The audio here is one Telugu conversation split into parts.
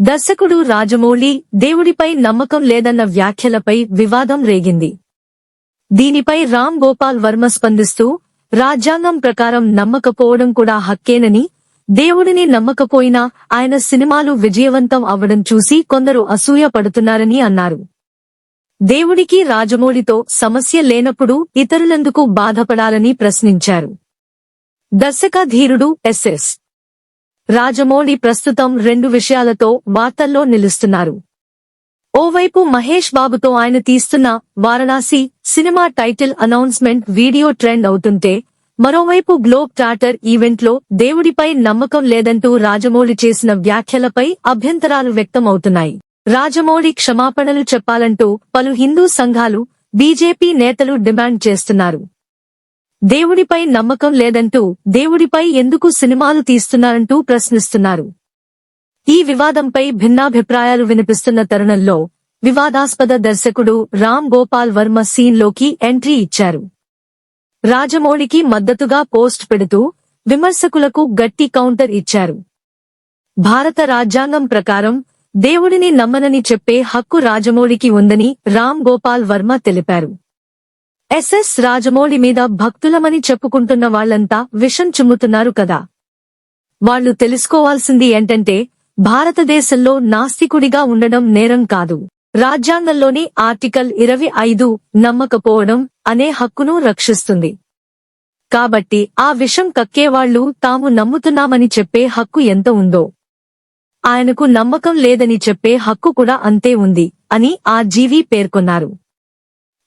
దర్శకుడు రాజమౌళి దేవుడిపై నమ్మకం లేదన్న వ్యాఖ్యలపై వివాదం రేగింది. దీనిపై రామ్ గోపాల్ వర్మ స్పందిస్తూ రాజ్యాంగం ప్రకారం నమ్మకపోవడం కూడా హక్కేనని దేవుడిని నమ్మకపోయినా ఆయన సినిమాలు విజయవంతం అవ్వడం చూసి కొందరు అసూయ పడుతున్నారని అన్నారు. దేవుడికి రాజమౌళితో సమస్య లేనప్పుడు ఇతరులందుకు బాధపడాలని ప్రశ్నించారు. దర్శకధీరుడు ఎస్ఎస్ రాజమౌళి ప్రస్తుతం రెండు విషయాలతో వార్తల్లో నిలుస్తున్నారు. ఓవైపు మహేష్ బాబుతో ఆయన తీస్తున్న Varanasi cinema title announcement video trend అవుతుంటే మరోవైపు గ్లోబ్ టాటర్ ఈవెంట్లో దేవుడిపై నమ్మకం లేదంటూ రాజమౌళి చేసిన వ్యాఖ్యలపై అభ్యంతరాలు వ్యక్తమవుతున్నాయి. రాజమౌళి క్షమాపణలు చెప్పాలంటూ పలు హిందూ సంఘాలు బీజేపీ నేతలు డిమాండ్ చేస్తున్నారు. దేవుడిపై నమ్మకం లేదంటూ దేవుడిపై ఎందుకు సినిమాలు తీస్తున్నారంటూ ప్రశ్నిస్తున్నారు. ఈ వివాదంపై భిన్నాభిప్రాయాలు వినిపిస్తున్న తరుణంలో వివాదాస్పద దర్శకుడు రామ్ గోపాల్ వర్మ సీన్లోకి ఎంట్రీ ఇచ్చారు. రాజమౌళికి మద్దతుగా పోస్ట్ పెడుతూ విమర్శకులకు గట్టి కౌంటర్ ఇచ్చారు. భారత రాజ్యాంగం ప్రకారం దేవుడిని నమ్మనని చెప్పే హక్కు రాజమౌళికి ఉందని రామ్ గోపాల్ వర్మ తెలిపారు. ఎస్ఎస్ రాజమౌళి మీద భక్తులమని చెప్పుకుంటున్న వాళ్ళంతా విషం చిమ్ముతున్నారు కదా. వాళ్ళు తెలుసుకోవాల్సింది ఏంటంటే భారతదేశంలో నాస్తికుడిగా ఉండడం నేరం కాదు. రాజ్యాంగంలోని ఆర్టికల్ ఇరవై ఐదు నమ్మకపోవడం అనే హక్కును రక్షిస్తుంది. కాబట్టి ఆ విషం కక్కేవాళ్ళు తాము నమ్ముతున్నామని చెప్పే హక్కు ఎంత ఉందో. ఆయనకు నమ్మకం లేదని చెప్పే హక్కు కూడా అంతే ఉంది అని ఆ జీవి పేర్కొన్నారు.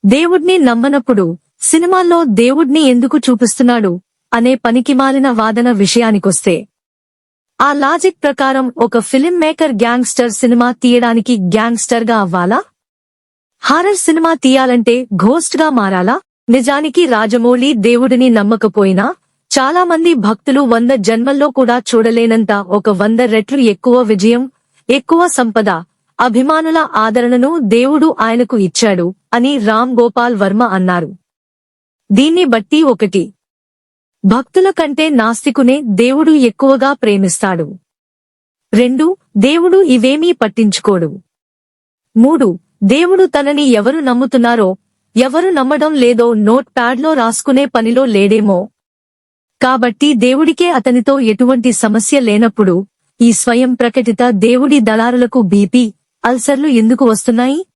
దేవుడ్ని నమ్మనప్పుడు సినిమాల్లో దేవుడ్ని ఎందుకు చూపిస్తున్నాడు అనే పనికిమాలిన వాదన విషయానికొస్తే ఆ లాజిక్ ప్రకారం ఒక ఫిలిం మేకర్ గ్యాంగ్స్టర్ సినిమా తీయడానికి గ్యాంగ్స్టర్గా అవ్వాలా? హారర్ సినిమా తీయాలంటే ఘోస్ట్గా మారాలా? నిజానికి రాజమౌళి దేవుడిని నమ్మకపోయినా చాలా మంది భక్తులు వంద జన్మల్లో కూడా చూడలేనంత ఒక వంద రెట్లు ఎక్కువ విజయం ఎక్కువ సంపద అభిమానుల ఆదరణను దేవుడు ఆయనకు ఇచ్చాడు అని రామ్ గోపాల్ వర్మ అన్నారు. దీన్ని బట్టి ఒకటి. భక్తుల కంటే నాస్తికునే దేవుడు ఎక్కువగా ప్రేమిస్తాడు. రెండు. దేవుడు ఇవేమీ పట్టించుకోడు. మూడు. దేవుడు తనని ఎవరు నమ్ముతున్నారో ఎవరు నమ్మడం లేదో నోట్ ప్యాడ్లో రాసుకునే పనిలో లేడేమో. కాబట్టి దేవుడికే అతనితో ఎటువంటి సమస్య లేనప్పుడు ఈ స్వయం ప్రకటిత దేవుడి దళారులకు బీపీ అల్సర్లు ఎందుకు వస్తున్నాయి?